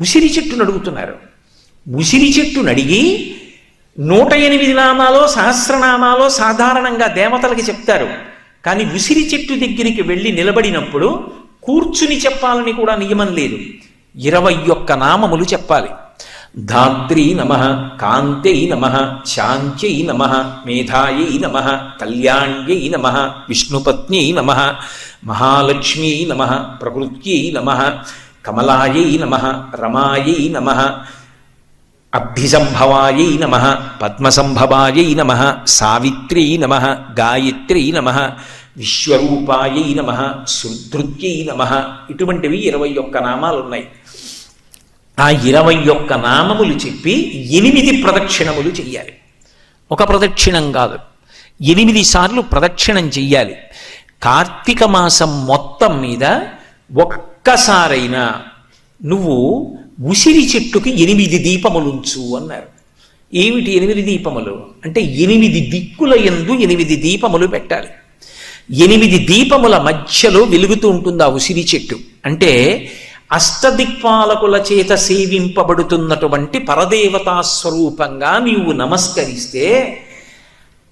ఉసిరి చెట్టును అడుగుతున్నారు. ఉసిరి చెట్టును అడిగి నూట ఎనిమిది నామాలో సహస్రనామాలో సాధారణంగా దేవతలకి చెప్తారు. కానీ ఉసిరి చెట్టు దగ్గరికి వెళ్ళి నిలబడినప్పుడు కూర్చుని చెప్పాలని కూడా నియమం లేదు. ఇరవై ఒక్క నామములు చెప్పాలి. ధాత్రీ నమ కాంతై నమ శాంత్యై నమ మేధాయై నమ కళ్యాణ్యై నమ విష్ణుపత్న్యై నమ మహాలక్ష్మీ నమ ప్రకృత్యై నమ కమలాయై నమ రమాయై నమ అభ్యసంభవాయై నమ పద్మసంభవాయై నమ సావిత్ర్యై నమ గాయత్ర్యై నమ విశ్వరూపాయై నమ సుధృత్యై నమ ఇటువంటివి ఇరవై ఒక్క నామాలు ఉన్నాయి ఆ ఇరవై ఒక్క నామములు చెప్పి ఎనిమిది ప్రదక్షిణములు చెయ్యాలి. ఒక ప్రదక్షిణం కాదు ఎనిమిది సార్లు ప్రదక్షిణం చెయ్యాలి. కార్తీక మాసం మొత్తం మీద ఒక్కసారైనా నువ్వు ఉసిరి చెట్టుకి ఎనిమిది దీపములుంచు అన్నారు. ఏమిటి ఎనిమిది దీపములు? అంటే ఎనిమిది దిక్కుల ఎందు ఎనిమిది దీపములు పెట్టాలి. ఎనిమిది దీపముల మధ్యలో వెలుగుతూ ఉంటుంది ఆ ఉసిరి చెట్టు. అంటే అష్టదిక్పాలకుల చేత సేవింపబడుతున్నటువంటి పరదేవతా స్వరూపంగా నీవు నమస్కరిస్తే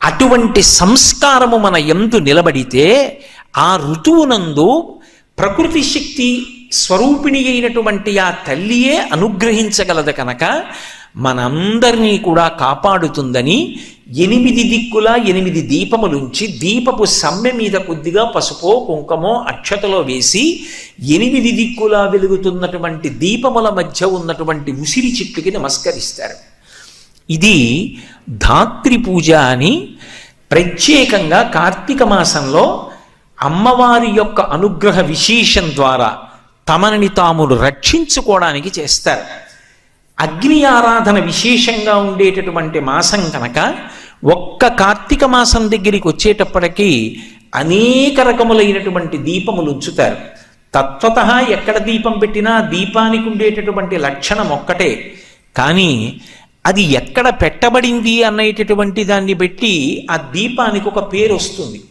అటువంటి సంస్కారము మన ఎందు నిలబడితే ఆ ఋతువునందు ప్రకృతి శక్తి స్వరూపిణి అయినటువంటి ఆ తల్లియే అనుగ్రహించగలదు కనుక మనందరినీ కూడా కాపాడుతుందని ఎనిమిది దిక్కుల ఎనిమిది దీపములుంచి దీపపు సమ్మె మీద కొద్దిగా పసుపో కుంకమో అక్షతలో వేసి ఎనిమిది దిక్కులా వెలుగుతున్నటువంటి దీపముల మధ్య ఉన్నటువంటి ఉసిరి చెట్టుకి నమస్కరిస్తారు. ఇది ధాత్రి పూజ అని ప్రత్యేకంగా కార్తీక మాసంలో అమ్మవారి యొక్క అనుగ్రహ విశేషం ద్వారా తమని తామును రక్షించుకోవడానికి చేస్తారు. అగ్ని ఆరాధన విశేషంగా ఉండేటటువంటి మాసం కనుక ఒక్క కార్తీక మాసం దగ్గరికి వచ్చేటప్పటికీ అనేక రకములైనటువంటి దీపములు ఉంచుతారు. తత్వత ఎక్కడ దీపం పెట్టినా దీపానికి ఉండేటటువంటి లక్షణం ఒక్కటే. కానీ అది ఎక్కడ పెట్టబడింది అనేటటువంటి దాన్ని బట్టి ఆ దీపానికి ఒక పేరు వస్తుంది.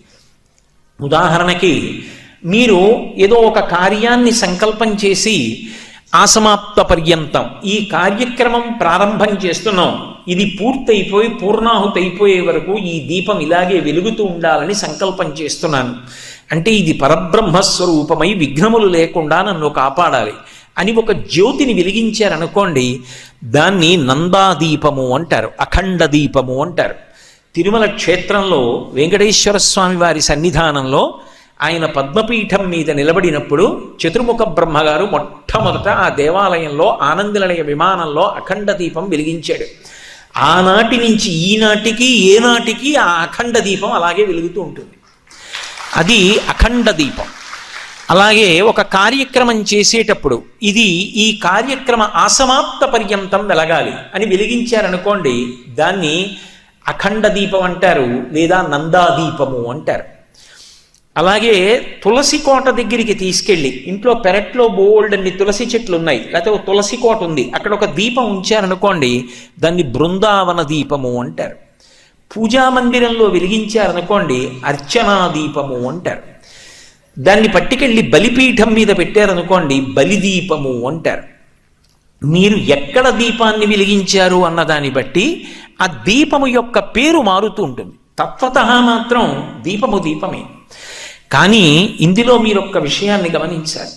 ఉదాహరణకి మీరు ఏదో ఒక కార్యాన్ని సంకల్పం చేసి ఆసమాప్త పర్యంతం ఈ కార్యక్రమం ప్రారంభం చేస్తున్నాం. ఇది పూర్తయిపోయి పూర్ణాహుతి అయిపోయే వరకు ఈ దీపం ఇలాగే వెలుగుతూ ఉండాలని సంకల్పం చేస్తున్నాను. అంటే ఇది పరబ్రహ్మస్వరూపమై విఘ్నములు లేకుండా నన్ను కాపాడాలి అని ఒక జ్యోతిని వెలిగించారనుకోండి దాన్ని నందాదీపము అంటారు అఖండ దీపము అంటారు. తిరుమల క్షేత్రంలో వెంకటేశ్వర స్వామి వారి సన్నిధానంలో ఆయన పద్మపీఠం మీద నిలబడినప్పుడు చతుర్ముఖ బ్రహ్మగారు మొట్టమొదట ఆ దేవాలయంలో ఆనందనిలయ విమానంలో అఖండ దీపం వెలిగించాడు. ఆనాటి నుంచి ఈనాటికి ఏనాటికి ఆ అఖండ దీపం అలాగే వెలుగుతూ ఉంటుంది. అది అఖండ దీపం. అలాగే ఒక కార్యక్రమం చేసేటప్పుడు ఇది ఈ కార్యక్రమ అసమాప్త పర్యంతం వెలగాలి అని వెలిగించారనుకోండి దాన్ని అఖండ దీపం అంటారు లేదా నందాదీపము అంటారు. అలాగే తులసి కోట దగ్గరికి తీసుకెళ్ళి ఇంట్లో పెరట్లో బోల్డ్ అన్ని తులసి చెట్లు ఉన్నాయి. లేకపోతే ఒక తులసి కోట ఉంది. అక్కడ ఒక దీపం ఉంచారనుకోండి దాన్ని బృందావన దీపము అంటారు. పూజా మందిరంలో వెలిగించారనుకోండి అర్చనా దీపము అంటారు. దాన్ని పట్టుకెళ్ళి బలిపీఠం మీద పెట్టారనుకోండి బలిదీపము అంటారు. మీరు ఎక్కడ దీపాన్ని వెలిగించారు అన్నదాన్ని బట్టి ఆ దీపము యొక్క పేరు మారుతూ ఉంటుంది. తత్వత మాత్రం దీపము దీపమే. కానీ ఇందులో మీరు ఒక్క విషయాన్ని గమనించాలి.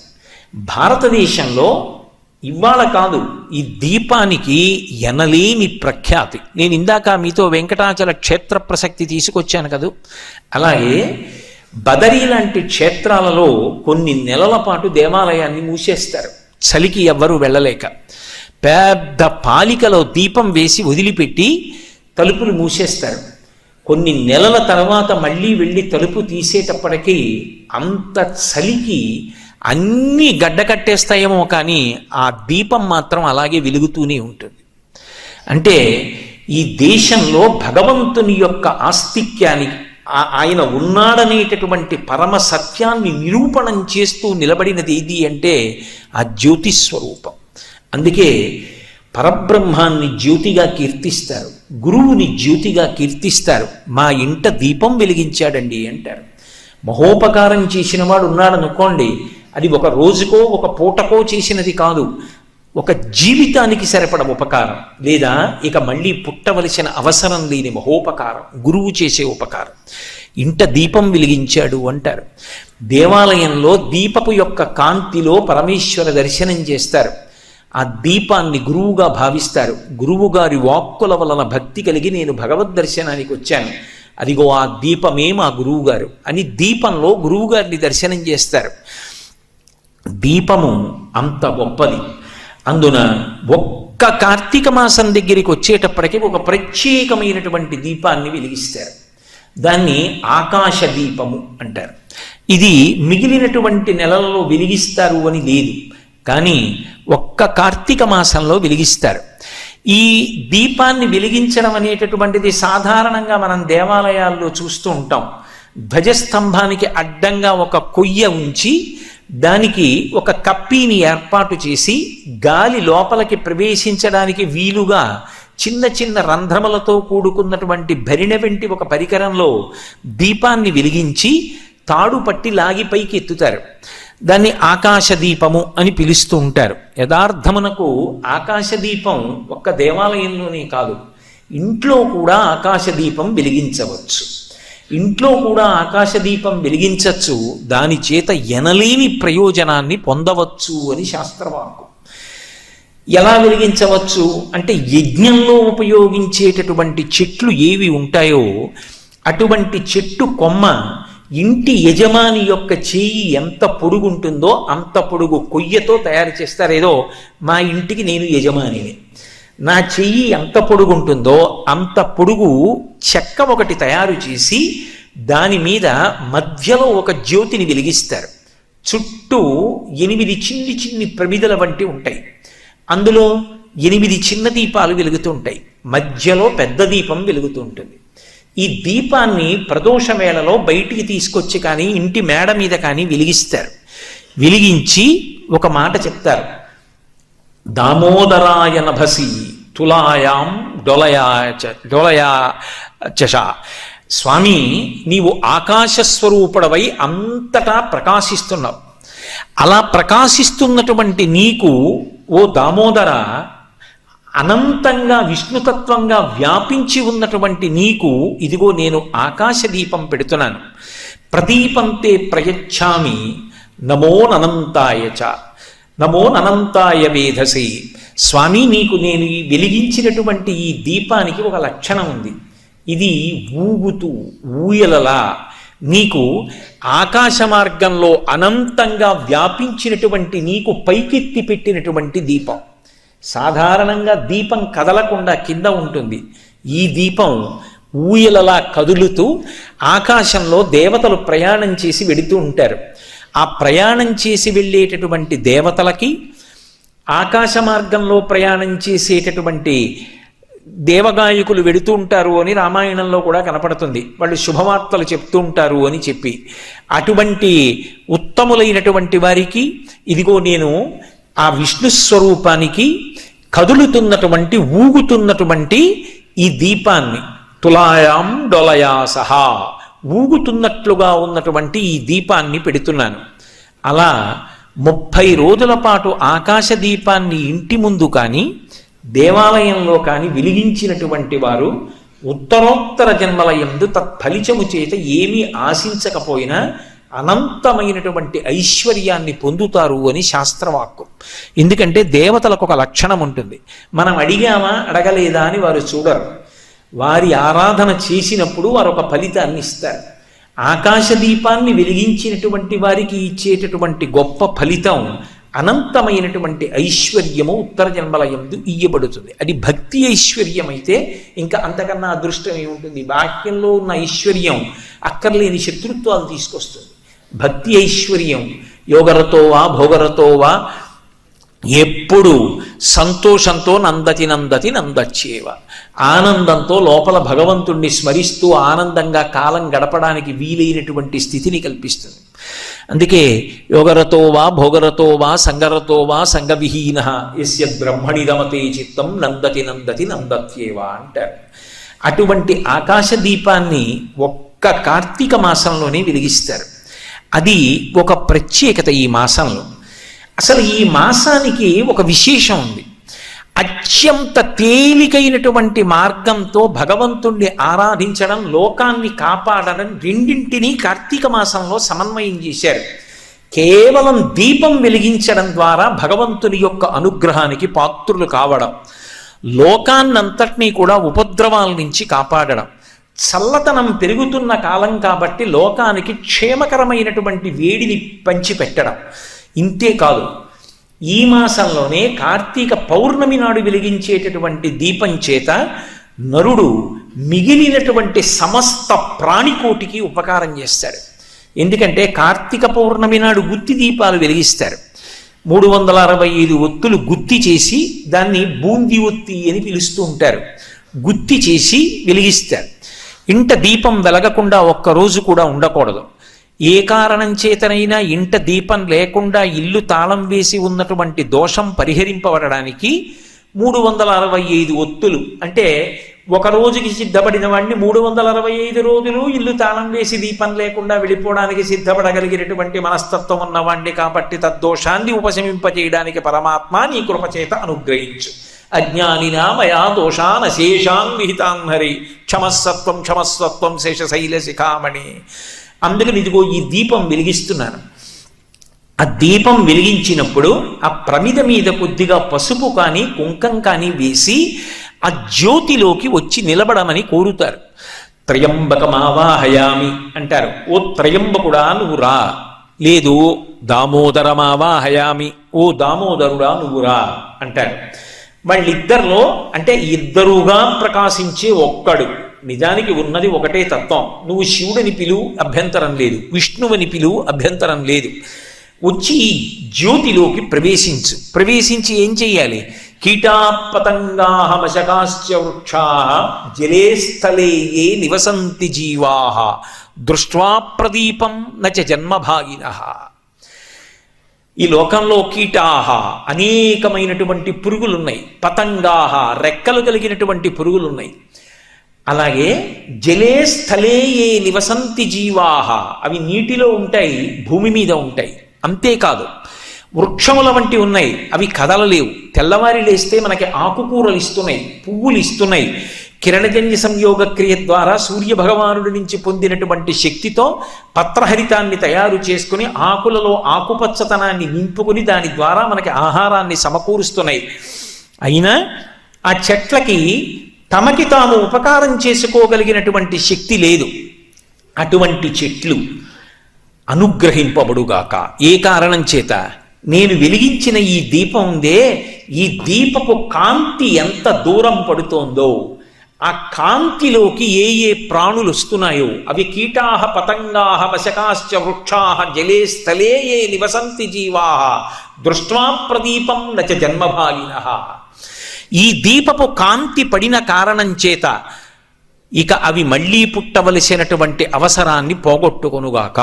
భారతదేశంలో ఇవాళ కాదు ఈ దీపానికి ఎనలేని ప్రఖ్యాతి. నేను ఇందాక మీతో వెంకటాచల క్షేత్ర ప్రసక్తి తీసుకొచ్చాను కదూ. అలాగే బదరీ లాంటి క్షేత్రాలలో కొన్ని నెలల పాటు దేవాలయాన్ని మూసేస్తారు. చలికి ఎవ్వరూ వెళ్ళలేక పెద్ద పాలికలో దీపం వేసి వదిలిపెట్టి తలుపులు మూసేస్తారు. కొన్ని నెలల తర్వాత మళ్ళీ వెళ్ళి తలుపు తీసేటప్పటికీ అంత చలికి అన్నీ గడ్డ కట్టేస్తాయేమో కానీ ఆ దీపం మాత్రం అలాగే వెలుగుతూనే ఉంటుంది. అంటే ఈ దేశంలో భగవంతుని యొక్క ఆస్తిక్యానికి ఆయన ఉన్నాడనేటటువంటి పరమ సత్యాన్ని నిరూపణం చేస్తూ నిలబడినది ఏది అంటే ఆ జ్యోతిస్వరూపం. అందుకే పరబ్రహ్మాన్ని జ్యోతిగా కీర్తిస్తారు గురువుని జ్యోతిగా కీర్తిస్తారు మా ఇంట దీపం వెలిగించాడండి అంటారు. మహోపకారం చేసిన వాడు ఉన్నాడనుకోండి అది ఒక రోజుకో ఒక పూటకో చేసినది కాదు. ఒక జీవితానికి సరిపడ ఉపకారం. లేదా ఇక మళ్ళీ పుట్టవలసిన అవసరం లేని మహోపకారం. గురువు చేసే ఉపకారం. ఇంట దీపం వెలిగించాడు అంటారు. దేవాలయంలో దీపపు యొక్క కాంతిలో పరమేశ్వర దర్శనం చేస్తారు. ఆ దీపాన్ని గురువుగా భావిస్తారు. గురువు గారి వాక్కుల వలన భక్తి కలిగి నేను భగవద్ దర్శనానికి వచ్చాను. అదిగో ఆ దీపమే మా గురువుగారు అని దీపంలో గురువుగారిని దర్శనం చేస్తారు. దీపము అంత గొప్పది. అందున ఒక్క కార్తీక మాసం దగ్గరికి వచ్చేటప్పటికి ఒక ప్రత్యేకమైనటువంటి దీపాన్ని వెలిగిస్తారు. దాన్ని ఆకాశ దీపము అంటారు. ఇది మిగిలినటువంటి నెలలలో వెలిగిస్తారు అని లేదు. కానీ ఒక్క కార్తీక మాసంలో వెలిగిస్తారు. ఈ దీపాన్ని వెలిగించడం అనేటటువంటిది సాధారణంగా మనం దేవాలయాల్లో చూస్తూ ఉంటాం. ధ్వజస్తంభానికి అడ్డంగా ఒక కొయ్య ఉంచి దానికి ఒక కప్పీని ఏర్పాటు చేసి గాలి లోపలికి ప్రవేశించడానికి వీలుగా చిన్న చిన్న రంధ్రములతో కూడుకున్నటువంటి భరిణ వెంటి ఒక పరికరంలో దీపాన్ని వెలిగించి తాడు పట్టి లాగి పైకి ఎత్తుతారు. దాన్ని ఆకాశదీపము అని పిలుస్తూ ఉంటారు. యథార్థమునకు ఆకాశదీపం ఒక్క దేవాలయంలోనే కాదు ఇంట్లో కూడా ఆకాశదీపం వెలిగించవచ్చు. ఇంట్లో కూడా ఆకాశదీపం వెలిగించవచ్చు దాని చేత ఎనలేని ప్రయోజనాన్ని పొందవచ్చు అని శాస్త్రవాకు ఎలా వెలిగించవచ్చు? అంటే యజ్ఞంలో ఉపయోగించేటటువంటి చెట్లు ఏవి ఉంటాయో అటువంటి చెట్టు కొమ్మ ఇంటి యజమాని యొక్క చేయి ఎంత పొడుగుంటుందో అంత పొడుగు కొయ్యతో తయారు చేస్తారు ఏదో మా ఇంటికి నేను యజమానిని. నా చెయ్యి ఎంత పొడుగుంటుందో అంత పొడుగు చెక్క ఒకటి తయారు చేసి దాని మీద మధ్యలో ఒక జ్యోతిని వెలిగిస్తారు. చుట్టూ ఎనిమిది చిన్ని చిన్ని ప్రమిదల వంటి ఉంటాయి. అందులో ఎనిమిది చిన్న దీపాలు వెలుగుతూ ఉంటాయి. మధ్యలో పెద్ద దీపం వెలుగుతూ ఉంటుంది. ఈ దీపాన్ని ప్రదోష వేళలో బయటికి తీసుకొచ్చి కానీ ఇంటి మేడ మీద కానీ వెలిగిస్తారు. వెలిగించి ఒక మాట చెప్తారు. దామోదరాయ నభసి తులాయాం డొలయా చ డొలయా చష. స్వామి నీవు ఆకాశస్వరూపుడవై అంతటా ప్రకాశిస్తున్నావు. అలా ప్రకాశిస్తున్నటువంటి నీకు ఓ దామోదర అనంతంగా విష్ణుతత్వంగా వ్యాపించి ఉన్నటువంటి నీకు ఇదిగో నేను ఆకాశ దీపం పెడుతున్నాను. ప్రదీపంతే ప్రయచ్ఛామి నమోననంతాయ చ. నమో అనంతాయ వేధసి. స్వామి నీకు నేను ఈ వెలిగించినటువంటి ఈ దీపానికి ఒక లక్షణం ఉంది. ఇది ఊగుతూ ఊయలలా నీకు ఆకాశ మార్గంలో అనంతంగా వ్యాపించినటువంటి నీకు పైకెత్తి పెట్టినటువంటి దీపం. సాధారణంగా దీపం కదలకుండా కింద ఉంటుంది. ఈ దీపం ఊయలలా కదులుతూ ఆకాశంలో దేవతలు ప్రయాణం చేసి వెడుతూ ఉంటారు. ఆ ప్రయాణం చేసి వెళ్ళేటటువంటి దేవతలకి ఆకాశ మార్గంలో ప్రయాణం చేసేటటువంటి దేవగాయకులు వెడుతూ ఉంటారు అని రామాయణంలో కూడా కనపడుతుంది. వాళ్ళు శుభవార్తలు చెప్తూ ఉంటారు అని చెప్పి. అటువంటి ఉత్తములైనటువంటి వారికి ఇదిగో నేను ఆ విష్ణు స్వరూపానికి కదులుతున్నటువంటి ఊగుతున్నటువంటి ఈ దీపాన్ని తులాయాం డొలయా సహా ఊగుతున్నట్లుగా ఉన్నటువంటి ఈ దీపాన్ని పెడుతున్నాను. అలా ముప్పై రోజుల పాటు ఆకాశ దీపాన్ని ఇంటి ముందు కానీ దేవాలయంలో కానీ వెలిగించినటువంటి వారు ఉత్తరోత్తర జన్మల ఎందు తత్ఫలితము చేత ఏమీ ఆశించకపోయినా అనంతమైనటువంటి ఐశ్వర్యాన్ని పొందుతారు అని శాస్త్రవాక్కు ఎందుకంటే దేవతలకు ఒక లక్షణం ఉంటుంది. మనం అడిగామా అడగలేదా అని వారు చూడరు. వారి ఆరాధన చేసినప్పుడు వారు ఒక ఫలితాన్ని ఇస్తారు. ఆకాశ దీపాన్ని వెలిగించినటువంటి వారికి ఇచ్చేటటువంటి గొప్ప ఫలితం అనంతమైనటువంటి ఐశ్వర్యము ఉత్తర జన్మల ఎందు ఇయ్యబడుతుంది. అది భక్తి ఐశ్వర్యం అయితే ఇంకా అంతకన్నా అదృష్టం ఏముంటుంది? బాహ్యంలో ఉన్న ఐశ్వర్యం అక్కర్లేని శత్రుత్వాలు తీసుకొస్తుంది. భక్తి ఐశ్వర్యం యోగరతోవా భోగరతోవా ఎప్పుడు సంతోషంతో నందతి నందతి నందచ్చేవ. ఆనందంతో లోపల భగవంతుణ్ణి స్మరిస్తూ ఆనందంగా కాలం గడపడానికి వీలైనటువంటి స్థితిని కల్పిస్తుంది. అందుకే యోగరతో వా భోగరతో వా సంగరతో వా సంగవిహీన ఎస్య బ్రహ్మణి రమతే చిత్తం నందతి నందతి నందత్యేవా అంటారు. అటువంటి ఆకాశ దీపాన్ని ఒక్క కార్తీక మాసంలోనే వెలిగిస్తారు. అది ఒక ప్రత్యేకత ఈ మాసంలో. అసలు ఈ మాసానికి ఒక విశేషం ఉంది. అత్యంత తేలికైనటువంటి మార్గంతో భగవంతుణ్ణి ఆరాధించడం లోకాన్ని కాపాడడం రెండింటినీ కార్తీక మాసంలో సమన్వయం చేశారు. కేవలం దీపం వెలిగించడం ద్వారా భగవంతుని యొక్క అనుగ్రహానికి పాత్రులు కావడం లోకాన్నంతటినీ కూడా ఉపద్రవాల నుంచి కాపాడడం. చల్లతనం పెరుగుతున్న కాలం కాబట్టి లోకానికి క్షేమకరమైనటువంటి వేడిని పంచిపెట్టడం. ఇంతే కాదు. ఈ మాసంలోనే కార్తీక పౌర్ణమి నాడు వెలిగించేటటువంటి దీపం చేత నరుడు మిగిలినటువంటి సమస్త ప్రాణికోటికి ఉపకారం చేస్తాడు. ఎందుకంటే కార్తీక పౌర్ణమి నాడు గుత్తి దీపాలు వెలిగిస్తారు. మూడు వందల అరవై ఐదు ఒత్తులు గుత్తి చేసి దాన్ని బూంది ఒత్తి అని పిలుస్తూ ఉంటారు. గుత్తి చేసి వెలిగిస్తారు. ఇంట దీపం వెలగకుండా ఒక్కరోజు కూడా ఉండకూడదు. ఏ కారణం చేతనైనా ఇంట దీపం లేకుండా ఇల్లు తాళం వేసి ఉన్నటువంటి దోషం పరిహరింపబడడానికి మూడు వందల అరవై ఐదు ఒత్తులు. అంటే ఒక రోజుకి సిద్ధపడిన వాడిని మూడు వందల అరవై ఐదు రోజులు ఇల్లు తాళం వేసి దీపం లేకుండా వెళ్ళిపోవడానికి సిద్ధపడగలిగినటువంటి మనస్తత్వం ఉన్నవాణ్ణి కాబట్టి తద్దోషాన్ని ఉపశమింపజేయడానికి పరమాత్మ నీ కృపచేత అనుగ్రహించు. అజ్ఞానినా మయా దోషాన్ అశేషాన్ విహితాన్ హరి. క్షమస్సత్వం క్షమస్సత్వం శేషశైల శిఖామణి అందుకని ఇదిగో ఈ దీపం వెలిగిస్తున్నాను. ఆ దీపం వెలిగించినప్పుడు ఆ ప్రమిద మీద కొద్దిగా పసుపు కానీ కుంకం కానీ వేసి ఆ జ్యోతిలోకి వచ్చి నిలబడమని కోరుతారు. త్రయంబకమావాహయామి అంటారు. ఓ త్రయంబకుడా నువ్వు రా. లేదు దామోదరమావాహయామి. ఓ దామోదరుడా నువ్వు రా అంటారు. వాళ్ళిద్దరిలో అంటే ఇద్దరుగా ప్రకాశించే ఒక్కడు. నిజానికి ఉన్నది ఒకటే తత్వం. నువ్వు శివుడిని పిలువు అభ్యంతరం లేదు. విష్ణువని పిలువు అభ్యంతరం లేదు. వచ్చి ఈ జ్యోతిలోకి ప్రవేశించు. ప్రవేశించి ఏం చెయ్యాలి? కీటాపతంగాహమశకాశ్చ వృక్షా జలే స్థలే ఏ నివసంతి జీవాహ దృష్ట్వా ప్రదీపం నచ జన్మభాగిన ఈ లోకంలో కీటాహ అనేకమైనటువంటి పురుగులున్నాయి. పతంగాహ రెక్కలు కలిగినటువంటి పురుగులున్నాయి. అలాగే జలే స్థలే ఏ నివసంతి జీవాహ. అవి నీటిలో ఉంటాయి భూమి మీద ఉంటాయి. అంతేకాదు వృక్షముల వంటి ఉన్నాయి. అవి కదలలేవు. తెల్లవారి లేస్తే మనకి ఆకుకూరలు ఇస్తున్నాయి పువ్వులు ఇస్తున్నాయి. కిరణజన్య సంయోగ క్రియ ద్వారా సూర్య భగవానుడి నుంచి పొందినటువంటి శక్తితో పత్రహరితాన్ని తయారు చేసుకుని ఆకులలో ఆకుపచ్చతనాన్ని నింపుకుని దాని ద్వారా మనకి ఆహారాన్ని సమకూరుస్తున్నాయి. అయినా ఆ చెట్లకి తమకి తాము ఉపకారం చేసుకోగలిగినటువంటి శక్తి లేదు. అటువంటి చెట్లు అనుగ్రహింపబడుగాక. ఏ కారణం చేత? నేను వెలిగించిన ఈ దీపం ఉందే ఈ దీపపు కాంతి ఎంత దూరం పడుతోందో ఆ కాంతిలోకి ఏ ఏ ప్రాణులు వస్తున్నాయో అవి కీటాహ పతంగాహ వశకాశ్చ వృక్షాహ జలే స్థలే ఏ నివసంతి జీవా దృష్ట్వా ప్రదీపం నచ జన్మభాగిన ఈ దీపపు కాంతి పడిన కారణం చేత ఇక అవి మళ్ళీ పుట్టవలసినటువంటి అవసరాన్ని పోగొట్టుకొనుగాక.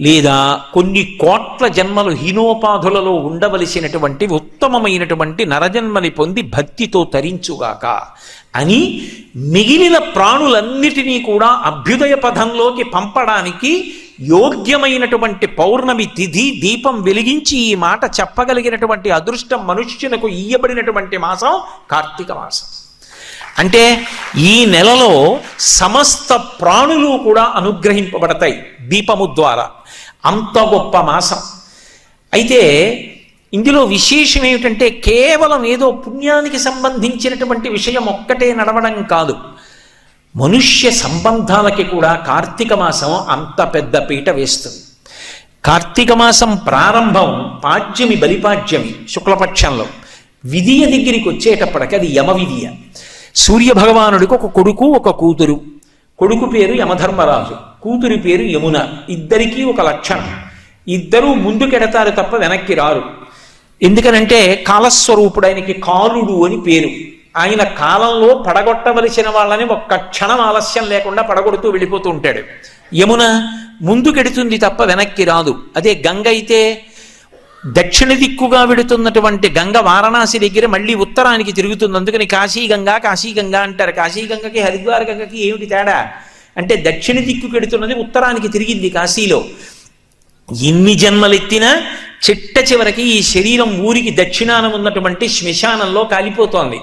లేదా కొన్ని కోట్ల జన్మలు హీనోపాధులలో ఉండవలసినటువంటి ఉత్తమమైనటువంటి నరజన్మని పొంది భక్తితో తరించుగాక అని మిగిలిన ప్రాణులన్నిటినీ కూడా అభ్యుదయ పథంలోకి పంపడానికి యోగ్యమైనటువంటి పౌర్ణమి తిథి దీపం వెలిగించి ఈ మాట చెప్పగలిగినటువంటి అదృష్టం మనుష్యునకు ఇయ్యబడినటువంటి మాసం కార్తీక మాసం. అంటే ఈ నెలలో సమస్త ప్రాణులు కూడా అనుగ్రహింపబడతాయి దీపము ద్వారా. అంత గొప్ప మాసం. అయితే ఇందులో విశేషం ఏమిటంటే కేవలం ఏదో పుణ్యానికి సంబంధించినటువంటి విషయం ఒక్కటే నడవడం కాదు. మనుష్య సంబంధాలకి కూడా కార్తీక మాసం అంత పెద్ద పీట వేస్తుంది. కార్తీక మాసం ప్రారంభం పాడ్యమి బలిపాడ్యమి శుక్లపక్షంలో. విధియ దగ్గరికి వచ్చేటప్పటికి అది యమ విధియ సూర్య భగవానుడికి ఒక కొడుకు ఒక కూతురు. కొడుకు పేరు యమధర్మరాజు కూతురి పేరు యమున. ఇద్దరికీ ఒక లక్షణం. ఇద్దరూ ముందుకెడతారు తప్ప వెనక్కి రారు. ఎందుకనంటే కాలస్వరూపుడు ఆయనకి కాలుడు అని పేరు. ఆయన కాలంలో పడగొట్టవలసిన వాళ్ళని ఒక్క క్షణం ఆలస్యం లేకుండా పడగొడుతూ వెళ్ళిపోతూ ఉంటాడు. యమున ముందుకెడుతుంది తప్ప వెనక్కి రాదు. అదే గంగ అయితే దక్షిణ దిక్కుగా వెడుతున్నటువంటి గంగ వారణాసి దగ్గర మళ్ళీ ఉత్తరానికి తిరుగుతుంది. అందుకని కాశీగంగా కాశీగంగా అంటారు. కాశీగంగకి హరిద్వార గంగకి ఏమిటి తేడా? అంటే దక్షిణ దిక్కు కెడుతున్నది ఉత్తరానికి తిరిగింది కాశీలో. ఎన్ని జన్మలెత్తినా చిట్ట చివరికి ఈ శరీరం ఊరికి దక్షిణాన ఉన్నటువంటి శ్మశానంలో కాలిపోతోంది.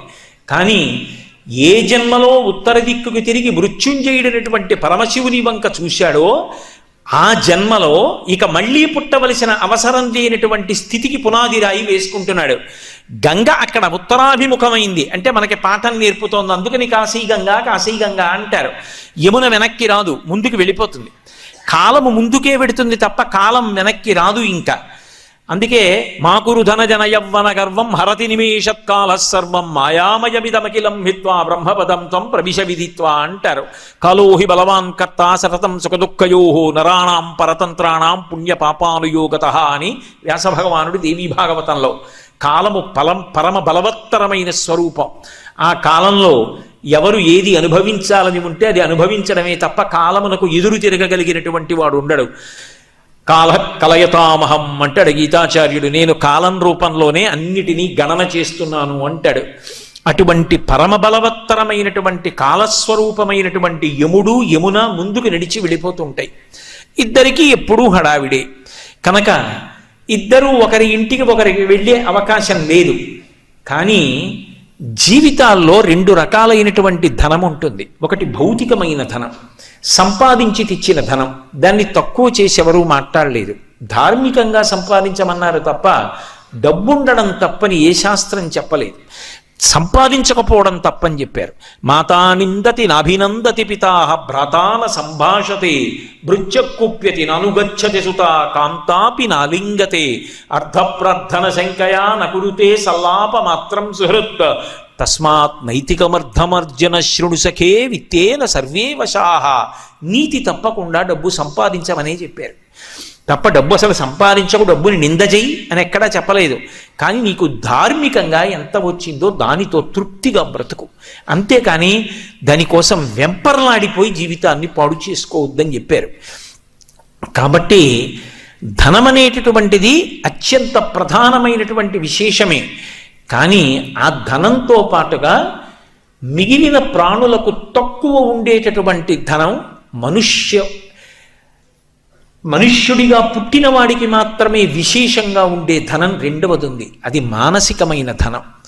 కానీ ఏ జన్మలో ఉత్తర దిక్కుకు తిరిగి మృత్యుంజయుడైనటువంటి పరమశివుని వంక చూశాడో ఆ జన్మలో ఇక మళ్ళీ పుట్టవలసిన అవసరం లేనటువంటి స్థితికి పునాది రాయి వేసుకుంటున్నాడు. గంగ అక్కడ ఉత్తరాభిముఖమైంది. అంటే మనకి పాఠం నేర్పుతోంది. అందుకని కాశీ గంగా కాశీ గంగా అంటారు. యమున వెనక్కి రాదు ముందుకు వెళ్ళిపోతుంది. కాలము ముందుకే పెడుతుంది తప్ప కాలం వెనక్కి రాదు ఇంకా. అందుకే మాకురు ధన జన యవ్వన గర్వం హరతి నిమేషత్కాల సర్వం మాయామయమిదమఖిలం హిత్వా బ్రహ్మపదం త్వం ప్రవిశ విధిత్వా అంటారు. కలోహి బలవాన్ కర్త సతతం సుఖదుఃఖయో నరాణాం పరతంత్రాణం పుణ్య పాపానుయోగత అని వ్యాసభగవానుడు దేవీ భాగవతంలో. కాలము పలం పరమ బలవత్తరమైన స్వరూపం. ఆ కాలంలో ఎవరు ఏది అనుభవించాలని ఉంటే అది అనుభవించడమే తప్ప కాలమునకు ఎదురు తిరగగలిగినటువంటి వాడు ఉండడు. కాల కలయతామహం అంటాడు గీతాచార్యుడు. నేను కాలం రూపంలోనే అన్నిటినీ గణన చేస్తున్నాను అంటాడు. అటువంటి పరమ బలవత్తరమైనటువంటి కాలస్వరూపమైనటువంటి యముడు యమున ముందుకు నడిచి వెళ్ళిపోతుంటాయి ఇద్దరికీ ఎప్పుడూ హడావిడే. కనుక ఇద్దరూ ఒకరి ఇంటికి ఒకరికి వెళ్ళే అవకాశం లేదు. కానీ జీవితాల్లో రెండు రకాలైనటువంటి ధనం ఉంటుంది. ఒకటి భౌతికమైన ధనం సంపాదించి తెచ్చిన ధనం. దాన్ని తక్కువ చేసి ఎవరూ మాట్లాడలేదు. ధార్మికంగా సంపాదించమన్నారు తప్ప డబ్బుండడం తప్పని ఏ శాస్త్రం చెప్పలేదు. సంపాదించకపోవడం తప్పని చెప్పారు. మాతా నిందతి నాభినందతి పితా భ్రాతాన సంభాషతే భృత్యకుప్యతి ననుగచ్చతి సుత కాంతాపి నాలింగతే అర్ధప్రార్థన శంకయా నకురుతే సల్లాప మాత్రం సుహృత్ తస్మాత్ నైతికమర్థమర్జన శృణు సఖే విత్తేన సర్వే వశాహ నీతి తప్పకుండా డబ్బు సంపాదించమనే చెప్పారు. తప్ప డబ్బు అసలు సంపాదించకు డబ్బుని నింద చెయ్యి అని ఎక్కడా చెప్పలేదు. కానీ నీకు ధార్మికంగా ఎంత వచ్చిందో దానితో తృప్తిగా బ్రతుకు. అంతేకాని దానికోసం వెంపర్లాడిపోయి జీవితాన్ని పాడు చేసుకోవద్దని చెప్పారు. కాబట్టి ధనం అనేటటువంటిది అత్యంత ప్రధానమైనటువంటి విశేషమే. కానీ ఆ ధనంతో పాటుగా మిగిలిన ప్రాణులకు తక్కువ ఉండేటటువంటి ధనం మనుష్య మనుష్యుడిగా పుట్టినవాడికి మాత్రమే విశేషంగా ఉండే ధనం రెండవది ఉంది అది మానసికమైన ధనం.